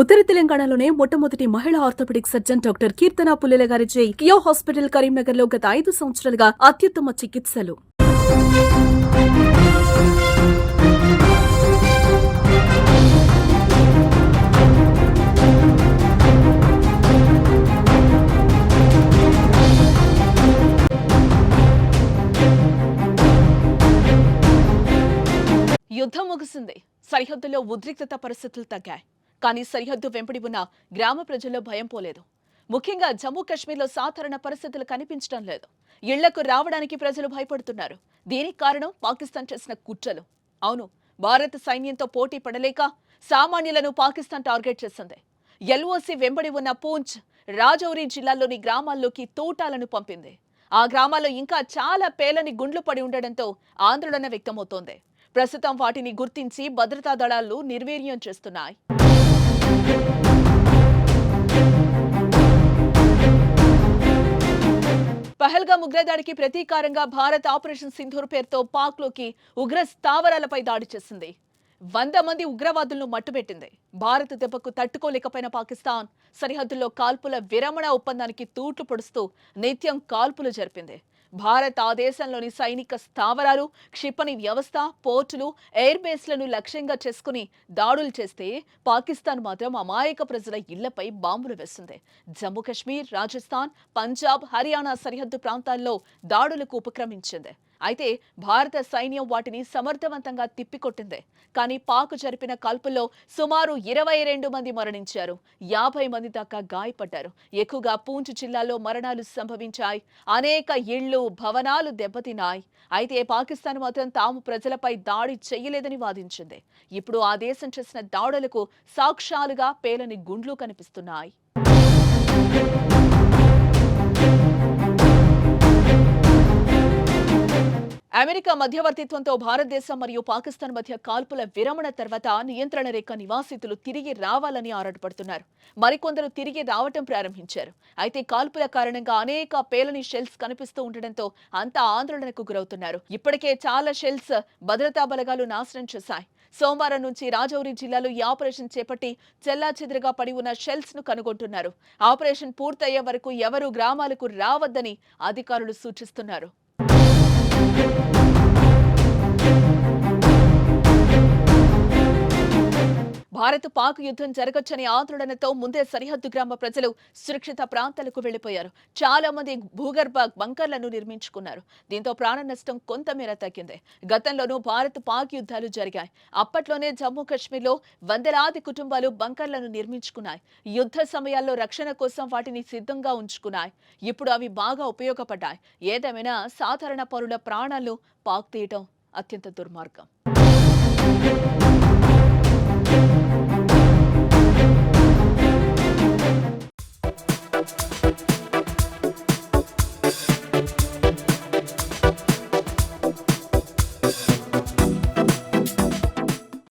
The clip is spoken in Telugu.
ఉత్తర తెలంగాణలోనే మొట్టమొదటి మహిళా orthopaedic surgeon doctor Keerthana Pullela గారిచే కియో హాస్పిటల్ కరీంనగర్లో గత ఐదు సంవత్సరాలుగా అత్యుత్తమ చికిత్సలు. యుద్ధం ముగిసింది సరిహద్దులో ఉద్రిక్తత పరిస్థితులు తగ్గాయి. కానీ సరిహద్దు వెంబడి ఉన్న గ్రామ ప్రజల్లో భయం పోలేదు. ముఖ్యంగా జమ్మూ కాశ్మీర్లో సాధారణ పరిస్థితులు కనిపించడం లేదు. ఇళ్ళకు రావడానికి ప్రజలు భయపడుతున్నారు. దీనికి కారణం పాకిస్తాన్ చేసిన కుట్రలు. అవును భారత సైన్యంతో పోటీ పడలేక సామాన్యులను పాకిస్తాన్ టార్గెట్ చేసింది. ఎల్ఓసి వెంబడి ఉన్న పూంచ్ రాజౌరి జిల్లాల్లోని గ్రామాల్లోకి తోటాలను పంపింది. ఆ గ్రామాల్లో ఇంకా చాలా పేలని గుండ్లు పడి ఉండడంతో ఆందోళన వ్యక్తమవుతోంది. ప్రస్తుతం వాటిని గుర్తించి భద్రతా దళాలు నిర్వీర్యం చేస్తున్నాయి. పహల్గా ఉగ్రదాడికి ప్రతీకారంగా భారత్ ఆపరేషన్ సింధూర్ పేరుతో పాక్లోకి ఉగ్ర స్థావరాలపై దాడి చేసింది. వంద మంది ఉగ్రవాదులను మట్టుబెట్టింది. భారత్ దెబ్బకు తట్టుకోలేకపోయిన పాకిస్తాన్ సరిహద్దుల్లో కాల్పుల విరమణ ఒప్పందానికి తూట్లు పొడుస్తూ నిత్యం కాల్పులు జరిపింది. భారత్ ఆ దేశంలోని సైనిక స్థావరాలు క్షిపణి వ్యవస్థ పోర్టులు ఎయిర్ బేస్లను లక్ష్యంగా చేసుకుని దాడులు చేస్తే పాకిస్తాన్ మాత్రం అమాయక ప్రజల ఇళ్ళపై బాంబులు వేస్తుంది. జమ్మూ కాశ్మీర్ రాజస్థాన్ పంజాబ్ హర్యానా సరిహద్దు ప్రాంతాల్లో దాడులకు ఉపక్రమించింది. అయితే భారత సైన్యం వాటిని సమర్థవంతంగా తిప్పికొట్టింది. కానీ పాక్ జరిపిన కాల్పుల్లో సుమారు ఇరవై రెండు మంది మరణించారు. యాభై మంది దాకా గాయపడ్డారు. ఎక్కువగా పూంచ్ జిల్లాలో మరణాలు సంభవించాయి. అనేక ఇళ్ళు భవనాలు దెబ్బతిన్నాయి. అయితే పాకిస్తాన్ మాత్రం తాము ప్రజలపై దాడి చేయలేదని వాదించింది. ఇప్పుడు ఆ దేశం చేసిన దాడులకు సాక్ష్యాలుగా పేలని గుండ్లు కనిపిస్తున్నాయి. అమెరికా మధ్యవర్తిత్వంతో భారతదేశం మరియు పాకిస్తాన్ మధ్య కాల్పుల విరమణ తర్వాత నియంత్రణ రేఖ నివాసితులు తిరిగి రావాలని ఆరాటపడుతున్నారు. మరికొందరు తిరిగి రావటం ప్రారంభించారు. అయితే కాల్పుల కారణంగా అనేక పేలని షెల్స్ కనిపిస్తూ ఉండడంతో అంతా ఆందోళనకు గురవుతున్నారు. ఇప్పటికే చాలా షెల్స్ భద్రతా బలగాలు నాశనం చేశాయి. సోమవారం నుంచి రాజౌరి జిల్లాలో ఈ ఆపరేషన్ చేపట్టి చెల్లాచెదురుగా పడి ఉన్న షెల్స్ను కనుగొంటున్నారు. ఆపరేషన్ పూర్తయ్యే వరకు ఎవరూ గ్రామాలకు రావద్దని అధికారులు సూచిస్తున్నారు. భారత్ పాక్ యుద్ధం జరగొచ్చని ఆందోళనతో ముందే సరిహద్దు గ్రామ ప్రజలు సురక్షిత ప్రాంతాలకు వెళ్ళిపోయారు చాలా మంది భూగర్భ బంకర్లను నిర్మించుకున్నారు. దీంతో ప్రాణ నష్టం కొంతమేర తగ్గింది. గతంలోనూ భారత్ పాక్ యుద్ధాలు జరిగాయి. అప్పట్లోనే జమ్మూ కాశ్మీర్లో వందలాది కుటుంబాలు బంకర్లను నిర్మించుకున్నాయి. యుద్ధ సమయాల్లో రక్షణ కోసం వాటిని సిద్ధంగా ఉంచుకున్నాయి. ఇప్పుడు అవి బాగా ఉపయోగపడ్డాయి. ఏదేమైనా సాధారణ పౌరుల ప్రాణాలు పాక్ తీయటం అత్యంత దుర్మార్గం.